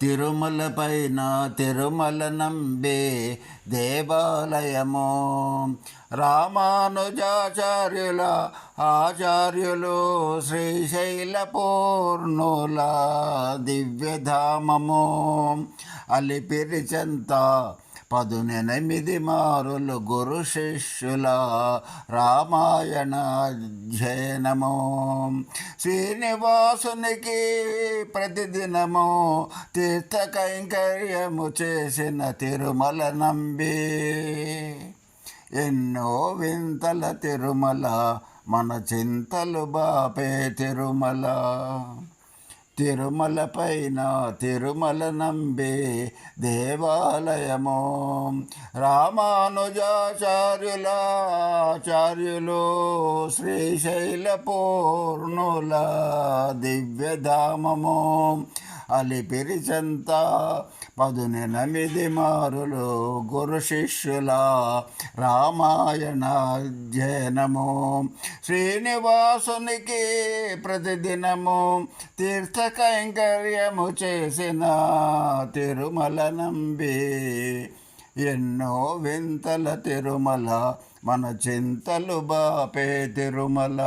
తిరుమల పైన తిరుమల నంబే దేవాలయము. రామానుజాచార్యుల ఆచార్యులు శ్రీశైల పూర్ణుల దివ్యధామము అలిపిరిచంతా పదునెనిమిది మారులు గురు శిష్యుల రామాయణ అధ్యయనము శ్రీనివాసునికి ప్రతిదినము తీర్థ కైంకర్యము చేసిన తిరుమల నంబి. ఎన్నో వింతల తిరుమల మన చింతలు బాపే తిరుమల. తిరుమల పైన తిరుమల నంబే దేవాలయము. రామానుజాచార్యుల ఆచార్యులు శ్రీశైల పూర్ణుల దివ్యధామము. అలిపిరి చెంత పదునెనిమిది మారులు గురు శిష్యుల రామాయణ అధ్యయనము శ్రీనివాసునికి ప్రతిదినము తీర్థ కైంకర్యము చేసిన తిరుమల నంబి ఎన్నో వింతల తిరుమల మన చింతలు బాపే తిరుమల